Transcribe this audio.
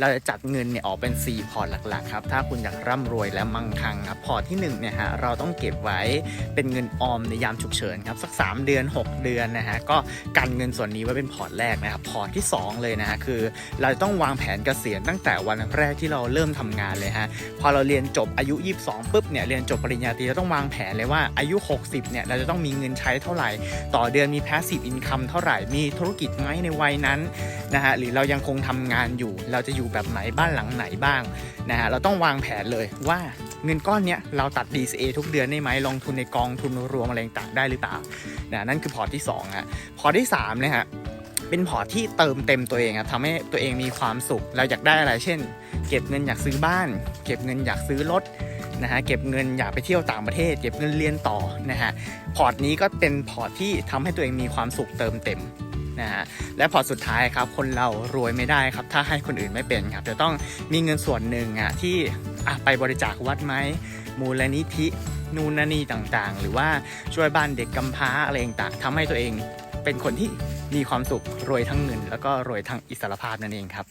เราจะจัดเงินเนี่ยออกเป็น 4 พอร์ตหลักๆครับถ้าคุณอยากร่ำรวยและมั่งคั่งครับพอร์ตที่1เนี่ยฮะเราต้องเก็บไว้เป็นเงินออมในยามฉุกเฉินครับสัก 3 เดือน 6 เดือนนะฮะก็กันเงินส่วนนี้ไว้เป็นพอร์ตแรกนะครับพอร์ตที่ 2 เลยนะฮะคือ เราจะต้องวางแผนเกษียณตั้งแต่วันแรกที่เราเริ่มทำงานเลยฮะพอเราเรียนจบอายุ 22ปุ๊บเนี่ยเรียนจบปริญญาตรีเราต้องวางแผนเลยว่าอายุ 60เนี่ยเราจะต้องมีเงินใช้เท่าไหร่ ต่อเดือนมี passive income เท่าไหร่มีธุรกิจไหมในวัยนั้นนะฮะหรือเรายังคงทำงานอยู่เราจะอยู่แบบไหนบ้านหลังไหนบ้างนะฮะเราต้องวางแผนเลยว่าเงินก้อนเนี้ยเราตัด DCA ทุกเดือนได้ไหมลงทุนในกองทุนรวมอะไรต่างได้หรือเปล่านะนั่นคือพอร์ตที่2ฮะพอร์ตที่3เนี่ยฮะเป็นพอร์ตที่เติมเต็มตัวเองครับทำให้ตัวเองมีความสุข เราอยากได้อะไร เช่น เก็บเงินอยากซื้อบ้าน เก็บเงินอยากซื้อรถนะฮะ เก็บเงินอยากไปเที่ยวต่างประเทศ เก็บเงินเรียนต่อนะฮะ พอร์ตนี้ก็เป็นพอร์ตที่ทำให้ตัวเองมีความสุขเติมเต็ม นะฮะและพอสุดท้ายครับคนเรารวยไม่ได้ครับ ถ้าให้คนอื่นไม่เป็นครับจะต้องมีเงินส่วนหนึ่งอะที่อะไปบริจาควัดไหมมูลนิธินู่นนนนี่ต่างๆ หรือว่าช่วยบ้านเด็กกำพร้าอะไรต่างๆทำให้ตัวเองเป็นคนที่มีความสุขรวยทั้งเงิน แล้วก็รวยทั้งอิสรภาพนั่นเองครับ